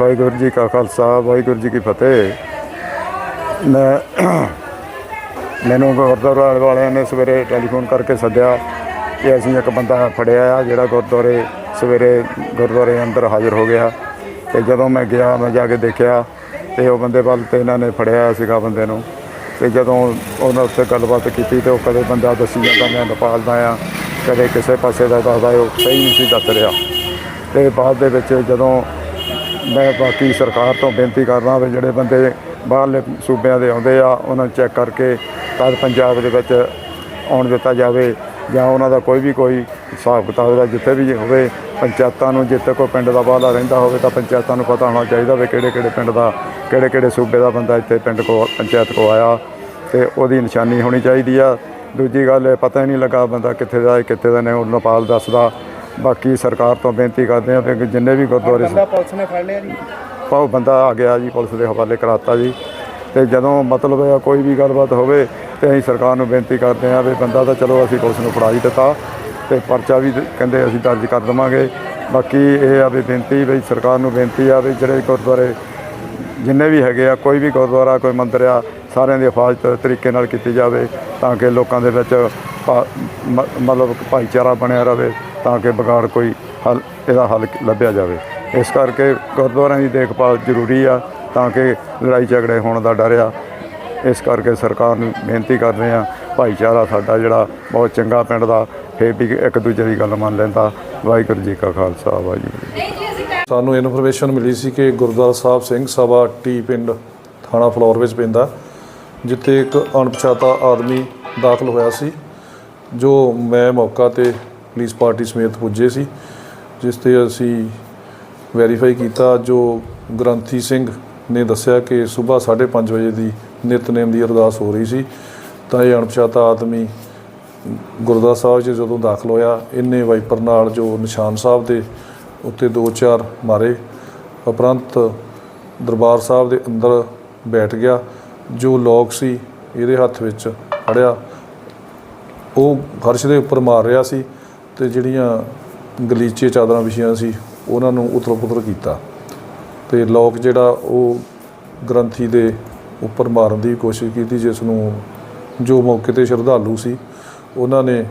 ਵਾਹਿਗੁਰੂ ਜੀ ਕਾ ਖਾਲਸਾ, ਵਾਹਿਗੁਰੂ ਜੀ ਕੀ ਫਤਿਹ। ਮੈਂ ਮੈਨੂੰ ਗੁਰਦੁਆਰਾ ਵਾਲਿਆਂ ਨੇ ਸਵੇਰੇ ਟੈਲੀਫੋਨ ਕਰਕੇ ਸੱਦਿਆ ਕਿ ਅਸੀਂ ਇੱਕ ਬੰਦਾ ਫੜਿਆ ਆ ਜਿਹੜਾ ਗੁਰਦੁਆਰੇ ਸਵੇਰੇ ਗੁਰਦੁਆਰੇ ਅੰਦਰ ਹਾਜ਼ਰ ਹੋ ਗਿਆ। ਤੇ ਜਦੋਂ ਮੈਂ ਗਿਆ, ਮੈਂ ਜਾ ਕੇ ਦੇਖਿਆ ਤੇ ਉਹ ਬੰਦੇ ਵੱਲ ਤੇ ਇਹਨਾਂ ਨੇ ਫੜਿਆ ਸੀਗਾ ਬੰਦੇ ਨੂੰ। ਤੇ ਜਦੋਂ ਉਹਨਾਂ ਉੱਤੇ ਗੱਲਬਾਤ ਕੀਤੀ ਤੇ ਉਹ ਕਦੇ ਬੰਦਾ ਦੱਸੀ ਜਾਂਦਾ, ਮੈਂ ਨੇਪਾਲ ਦਾ ਆ, ਕਦੇ ਕਿਸੇ ਪਾਸੇ ਦਾ ਦੱਸਦਾ, ਉਹ ਸਹੀ ਨਹੀਂ ਸੀ ਦੱਸ ਰਿਹਾ। ਤੇ ਬਾਅਦ ਦੇ ਵਿੱਚ ਜਦੋਂ ਮੈਂ ਬਾਕੀ ਸਰਕਾਰ ਤੋਂ ਬੇਨਤੀ ਕਰਦਾ ਵੀ ਜਿਹੜੇ ਬੰਦੇ ਬਾਹਰਲੇ ਸੂਬਿਆਂ ਦੇ ਆਉਂਦੇ ਆ, ਉਹਨਾਂ ਨੂੰ ਚੈੱਕ ਕਰਕੇ ਤਦ ਪੰਜਾਬ ਦੇ ਵਿੱਚ ਆਉਣ ਦਿੱਤਾ ਜਾਵੇ ਜਾਂ ਉਹਨਾਂ ਦਾ ਕੋਈ ਵੀ ਕੋਈ ਹਿਸਾਬ ਕਿਤਾਬ ਦਾ ਜਿੱਥੇ ਵੀ ਹੋਵੇ, ਪੰਚਾਇਤਾਂ ਨੂੰ ਜਿੱਥੇ ਕੋਈ ਪਿੰਡ ਦਾ ਬਾਹਲਾ ਰਹਿੰਦਾ ਹੋਵੇ ਤਾਂ ਪੰਚਾਇਤਾਂ ਨੂੰ ਪਤਾ ਹੋਣਾ ਚਾਹੀਦਾ ਵੀ ਕਿਹੜੇ ਕਿਹੜੇ ਪਿੰਡ ਦਾ, ਕਿਹੜੇ ਕਿਹੜੇ ਸੂਬੇ ਦਾ ਬੰਦਾ ਇੱਥੇ ਪਿੰਡ ਕੋ, ਪੰਚਾਇਤ ਕੋ ਆਇਆ ਤੇ ਉਹਦੀ ਨਿਸ਼ਾਨੀ ਹੋਣੀ ਚਾਹੀਦੀ ਆ। ਦੂਜੀ ਗੱਲ ਪਤਾ ਹੀ ਨਹੀਂ ਲੱਗਾ ਬੰਦਾ ਕਿੱਥੇ ਦਾ ਕਿੱਥੇ ਦਾ ਨਹੀਂ, ਉਹ ਨੇਪਾਲ ਦੱਸਦਾ। ਬਾਕੀ ਸਰਕਾਰ ਤੋਂ ਬੇਨਤੀ ਕਰਦੇ ਆ ਕਿ ਜਿੰਨੇ ਵੀ ਗੁਰਦੁਆਰੇ ਬੰਦਾ ਪੁਲਿਸ ਨੇ ਫੜ ਲਿਆ ਜੀ? ਉਹ ਬੰਦਾ ਆ ਗਿਆ ਜੀ ਪੁਲਿਸ ਦੇ ਹਵਾਲੇ ਕਰਾਤਾ ਜੀ। ਤੇ ਜਦੋਂ ਮਤਲਬ ਇਹ ਕੋਈ ਵੀ ਗੱਲਬਾਤ ਹੋਵੇ ਤੇ ਅਸੀਂ ਸਰਕਾਰ ਨੂੰ ਬੇਨਤੀ ਕਰਦੇ ਆ ਵੀ ਬੰਦਾ ਤਾਂ ਚਲੋ ਅਸੀਂ ਪੁਲਿਸ ਨੂੰ ਫੜਾ ਹੀ ਦਿੱਤਾ ਤੇ ਪਰਚਾ ਵੀ ਕਹਿੰਦੇ ਅਸੀਂ ਦਰਜ ਕਰ ਦੇਵਾਂਗੇ। ਬਾਕੀ ਇਹ ਆ ਵੀ ਬੇਨਤੀ ਵੀ ਸਰਕਾਰ ਨੂੰ ਬੇਨਤੀ ਆ ਵੀ ਜਿਹੜੇ ਗੁਰਦੁਆਰੇ ਜਿੰਨੇ ਵੀ ਹੈਗੇ ਆ ਕੋਈ ਵੀ ਗੁਰਦੁਆਰਾ ਕੋਈ ਮੰਦਿਰ ਆ ਸਾਰਿਆਂ ਦੀ ਹਿਫਾਜ਼ਤ ਤਰੀਕੇ ਨਾਲ ਕੀਤੀ ਜਾਵੇ ਤਾਂ ਕਿ ਲੋਕਾਂ ਦੇ ਵਿੱਚ ਮਤਲਬ ਭਾਈਚਾਰਾ ਬਣਿਆ ਰਵੇ ਤਾਂ ਕਿ ਵਿਗਾੜ ਕੋਈ ਹੱਲ, ਇਹਦਾ ਹੱਲ ਲੱਭਿਆ ਜਾਵੇ। ਇਸ ਕਰਕੇ ਗੁਰਦੁਆਰਿਆਂ ਦੀ ਦੇਖਭਾਲ ਜ਼ਰੂਰੀ ਆ, ਤਾਂ ਕਿ ਲੜਾਈ ਝਗੜੇ ਹੋਣ ਦਾ ਡਰ ਆ। ਇਸ ਕਰਕੇ ਸਰਕਾਰ ਨੂੰ ਬੇਨਤੀ ਕਰਦੇ ਆ, ਭਾਈਚਾਰਾ ਸਾਡਾ ਜਿਹੜਾ ਬਹੁਤ ਚੰਗਾ ਪਿੰਡ ਦਾ, ਫੇਰ ਵੀ ਇੱਕ ਦੂਜੇ ਦੀ ਗੱਲ ਮੰਨ ਲੈਂਦਾ। ਵਾਹਿਗੁਰੂ ਜੀ ਕਾ ਖਾਲਸਾ, ਵਾਹਿਗੁਰੂ ਜੀ ਸਾਨੂੰ ਇਨਫੋਰਮੇਸ਼ਨ ਮਿਲੀ ਸੀ ਕਿ ਗੁਰਦੁਆਰਾ ਸਾਹਿਬ ਸਿੰਘ ਸਭਾ ਟੀ ਪਿੰਡ ਥਾਣਾ ਫਲੋਰ ਵਿੱਚ ਪੈਂਦਾ, ਜਿੱਥੇ ਇੱਕ ਅਣਪਛਾਤਾ ਆਦਮੀ ਦਾਖਲ ਹੋਇਆ ਸੀ, ਜੋ ਮੈਂ ਮੌਕਾ ਤੇ ਪੁਲਿਸ ਪਾਰਟੀ ਸਮੇਤ ਪੁੱਜੇ ਸੀ, ਜਿਸ ਤੇ ਅਸੀਂ ਵੈਰੀਫਾਈ ਕੀਤਾ। ਜੋ ਗ੍ਰੰਥੀ ਸਿੰਘ ਨੇ ਦੱਸਿਆ ਕਿ ਸਵੇਰ 5:30 ਵਜੇ ਦੀ ਨਿਤਨੇਮ ਦੀ ਅਰਦਾਸ ਹੋ ਰਹੀ ਸੀ। ਤਾਂ ਇਹ ਅਣਪਛਾਤਾ ਆਦਮੀ ਗੁਰਦੁਆਰਾ ਸਾਹਿਬ 'ਚ ਜਦੋਂ ਦਾਖਲ ਹੋਇਆ, ਇੰਨੇ ਵਾਈਪਰ ਨਾਲ ਜੋ ਨਿਸ਼ਾਨ ਸਾਹਿਬ ਦੇ ਉੱਤੇ ਦੋ ਚਾਰ ਮਾਰੇ, ਉਪਰੰਤ ਦਰਬਾਰ ਸਾਹਿਬ ਦੇ ਅੰਦਰ ਬੈਠ ਗਿਆ। ਜੋ ਲੋਕ ਸੀ, ਇਹਦੇ ਹੱਥ ਵਿੱਚ ਫੜਿਆ। ਉਹ ਫਰਸ਼ ਦੇ ਉੱਪਰ ਮਾਰ ਰਿਹਾ ਸੀ। ਤੇ ਜਿਹੜੀਆਂ ਗਲੀਚੇ ਚਾਦਰਾਂ ਵਿਛੀਆਂ ਸੀ, ਉਹਨਾਂ ਨੂੰ ਉਤਲ ਪੁਤਰ ਕੀਤਾ। ਤੇ ਲੋਕ ਜਿਹੜਾ ਉਹ ਗ੍ਰੰਥੀ ਦੇ ਉੱਪਰ ਮਾਰਨ ਦੀ ਕੋਸ਼ਿਸ਼ ਕੀਤੀ, ਜਿਸ ਨੂੰ ਜੋ ਮੌਕੇ ਤੇ ਸ਼ਰਧਾਲੂ ਸੀ, ਉਹਨਾਂ ਨੇ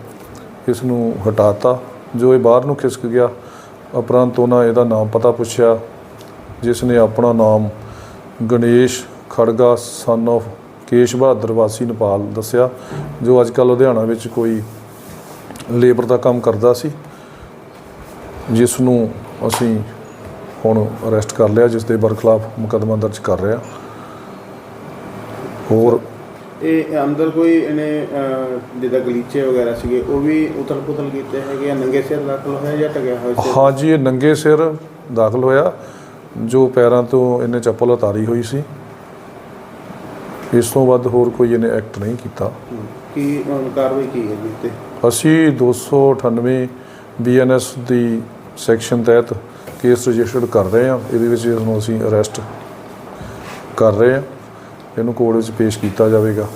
ਇਸ ਨੂੰ ਹਟਾਤਾ। ਜੋ ਇਹ ਬਾਹਰ ਨੂੰ ਖਿਸਕ ਗਿਆ, ਉਪਰੰਤ ਉਹਨਾਂ ਇਹਦਾ ਨਾਮ ਪਤਾ ਪੁੱਛਿਆ, ਜਿਸ ਨੇ ਆਪਣਾ ਨਾਮ ਗਣੇਸ਼ ਖੜਗਾ ਸਨ of ਕੇਸ਼ ਬਹਾਦਰ ਵਾਸੀ ਨੇਪਾਲ ਦੱਸਿਆ, ਜੋ ਅੱਜ ਕੱਲ੍ਹ ਲੁਧਿਆਣਾ ਵਿੱਚ ਕੋਈ ਲੇਬਰ ਦਾ ਕੰਮ ਕਰਦਾ ਸੀ ਜਿਸ ਨੂੰ ਅਸੀਂ ਹੁਣ ਅਰੈਸਟ ਕਰ ਲਿਆ ਜਿਸ ਦੇ ਬਰਖਲਾਫ ਮੁਕੱਦਮਾ ਦਰਜ ਕਰ ਰਿਹਾ। ਹੋਰ ਇਹ ਅੰਦਰ ਕੋਈ ਇਹਨੇ ਅਹ, ਜਿੱਦਾਂ ਗਲੀਚੇ ਵਗੈਰਾ ਸੀਗੇ ਉਹ ਵੀ ਉਤਲ ਪੁਤਲ ਕੀਤੇ ਹੈਗੇ ਆ ਨੰਗੇ ਸਿਰ ਦਾਖਲ ਹੋਇਆ ਜਾਂ ਟਕਿਆ ਹੋਇਆ ਸੀ? ਹਾਂਜੀ ਇਹ ਨੰਗੇ ਸਿਰ ਦਾਖਲ ਹੋਇਆ ਜੋ ਪੈਰਾਂ ਤੋਂ ਇਹਨੇ ਚੱਪਲ ਉਤਾਰੀ ਹੋਈ ਸੀ। ਇਸ ਤੋਂ ਵੱਧ ਹੋਰ ਕੋਈ ਇਹਨੇ ਐਕਟ ਨਹੀਂ ਕੀਤਾ। ਕੀ ਕਾਰਵਾਈ ਕੀ ਹੈ ਜੀ ਤੇ? ਅਸੀਂ 298 ਬੀਐਨਐਸ ਦੀ ਸੈਕਸ਼ਨ ਤਹਿਤ ਕੇਸ ਰਜਿਸਟਰਡ ਕਰ ਰਹੇ ਹਾਂ। ਇਹਦੇ ਵਿੱਚ ਇਸ ਨੂੰ ਅਸੀਂ ਅਰੈਸਟ ਕਰ ਰਹੇ ਹਾਂ। ਇਹਨੂੰ ਕੋਰਟ ਵਿੱਚ ਪੇਸ਼ ਕੀਤਾ ਜਾਵੇਗਾ।